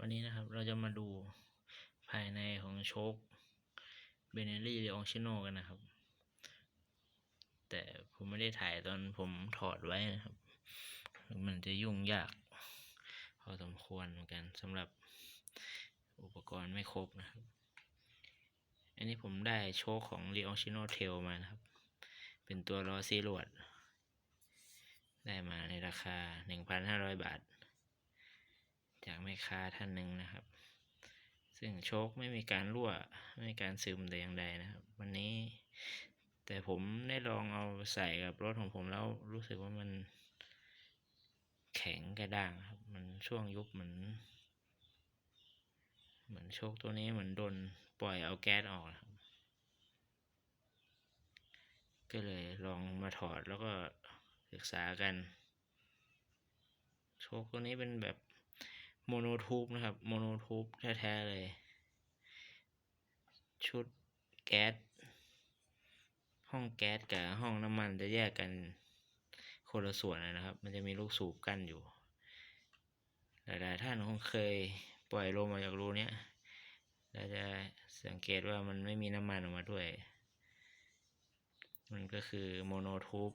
วันนี้นะครับเราจะมาดูภายในของโชคเบเนลี่เรองชิโนกันนะครับ แต่ผมไม่ได้ถ่ายตอนผมถอดไว้นะครับ มันจะยุ่งยาก พอสมควรเหมือนกันสำหรับอุปกรณ์ไม่ครบนะครับ อันนี้ผมได้โชคของ r e o n c h i n o Tail มานะครับ เป็นตัวล้อซีรวด ได้มาในราคา 1,500 บาท จากแม่ค้าท่านหนึ่งนะครับ ซึ่งโชคไม่มีการรั่วไม่มีการซึมแต่อย่างใดนะครับ วันนี้ แต่ผมได้ลองเอาใส่กับรถของผมแล้วรู้สึกว่ามันแข็งกระด้างครับ มันช่วงยุบเหมือนเหมือนโชคตัวนี้เหมือนโดนปล่อยเอาแก๊สออกนะครับ ก็เลยลองมาถอดแล้วก็ศึกษากัน โชคตัวนี้เป็นแบบ โมโนทูบนะครับ โมโนทูบแท้ๆเลย ชุดแก๊ส ห้องแก๊สกับห้องน้ำมันจะแยกกันคนละส่วนนะครับ มันจะมีลูกสูบกั้นอยู่ หลายๆท่านคงเคยปล่อยลมออกจากรูเนี้ยเราจะสังเกตว่ามันไม่มีน้ำมันออกมาด้วย มันก็คือโมโนทูบ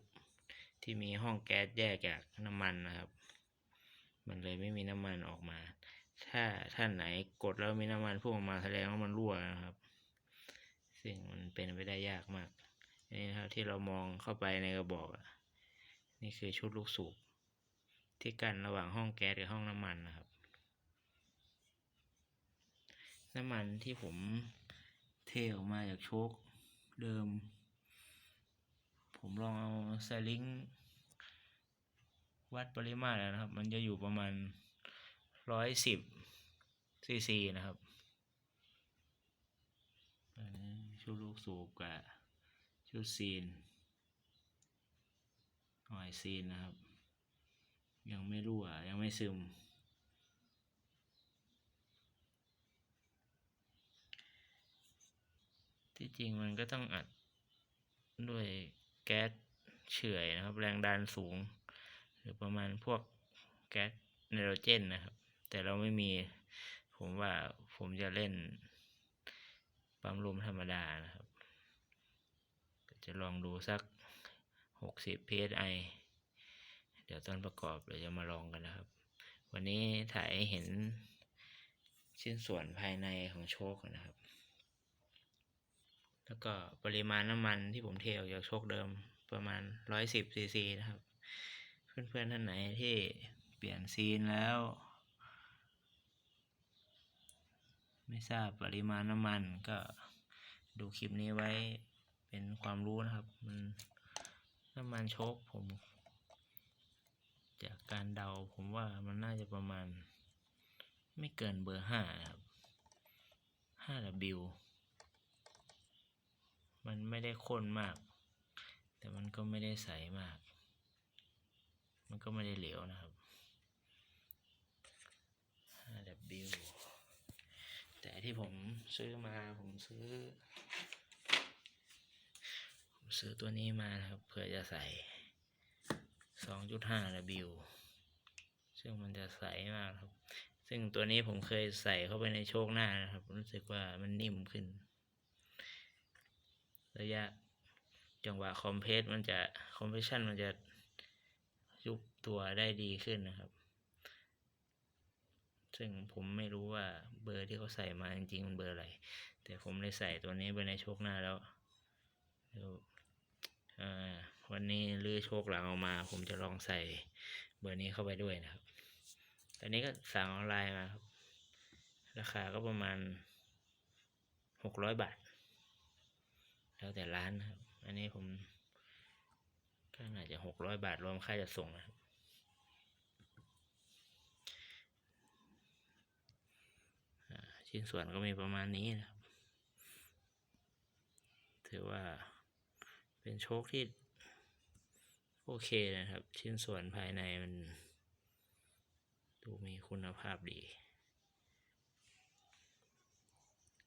ที่มีห้องแก๊สแยกจากน้ำมันนะครับ มันเลยไม่มีน้ำมันออกมา ถ้าท่านไหนกดแล้วมีน้ำมันพุ่งออกมาแสดงว่ามันรั่วนะครับ ซึ่งมันเป็นไปได้ยากมากนี่นะครับที่เรามองเข้าไปในกระบอกนี่คือชุดลูกสูบที่กั้นระหว่างห้องแก๊สกับห้องน้ำมันนะครับ น้ำมันที่ผมเทออกมาจากโชคเดิม ผมลองเอาไซลิง วัดปริมาตรนะครับ มันจะอยู่ประมาณร้อยสิบซีซีนะครับชุดลูกสูบกับชุดซีนหอยซีนนะครับ ยังไม่รั่ว ยังไม่ซึม ที่จริงมันก็ต้องอัดด้วยแก๊สเฉื่อยนะครับ แรงดันสูง หรือประมาณพวกแก๊สไนโตรเจนนะครับ แต่เราไม่มีผมว่าผมจะเล่นปั๊มลมธรรมดานะครับ จะลองดูสัก 60 psi เดี๋ยวตอนประกอบเราจะมาลองกันนะครับ วันนี้ถ่ายให้เห็นชิ้นส่วนภายในของโชคนะครับ แล้วก็ปริมาณน้ำมันที่ผมเทออกจากโชคเดิมประมาณ 110ซีซีนะครับ เพื่อนๆท่านไหนที่เปลี่ยนซีนแล้ว ไม่ทราบปริมาณน้ำมันก็ดูคลิปนี้ไว้เป็นความรู้นะครับ มันน้ำมันโชคผม จากการเดาผมว่ามันน่าจะประมาณ ไม่เกินเบอร์ห้าครับ 5W มันไม่ได้ข้นมาก แต่มันก็ไม่ได้ใสมาก มันก็ไม่ได้เหลวนะครับ 5W แต่ที่ผมซื้อมาผมซื้อ ผมซื้อตัวนี้มานะครับเพื่อจะใส่ 2.5W ซึ่งมันจะใสมากครับ ซึ่งตัวนี้ผมเคยใส่เข้าไปในโชคหน้านะครับ รู้สึกว่ามันนิ่มขึ้น ระยะจังหวะคอมเพรสมันจะคอมเพรสชันมันจะ ยุบตัวได้ดีขึ้นนะครับ ซึ่งผมไม่รู้ว่าเบอร์ที่เขาใส่มาจริงๆมันเบอร์อะไร แต่ผมได้ใส่ตัวนี้ไปในโชคหน้าแล้วววันนี้ลื้อโชคหลังออกมา ผมจะลองใส่เบอร์นี้เข้าไปด้วยนะครับ อันนี้ก็สั่งออนไลน์มาครับ ราคาก็ประมาณหกร้อยบาท แล้วแต่ร้านนะครับ อันนี้ผม ก็น่าจะหกร้อยบาทรวมค่าจัดส่งนะครับชิ้นส่วนก็มีประมาณนี้นะครับ ถือว่าเป็นโชคที่โอเคนะครับ ชิ้นส่วนภายในมัน ดูมีคุณภาพดี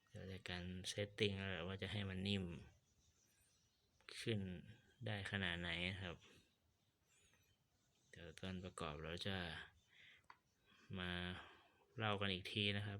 เดี๋ยวจากการเซตติ้งแล้วว่าจะให้มันนิ่มขึ้น ได้ขนาดไหนครับ เดี๋ยวตอนประกอบเราจะมาเล่ากันอีกทีนะครับ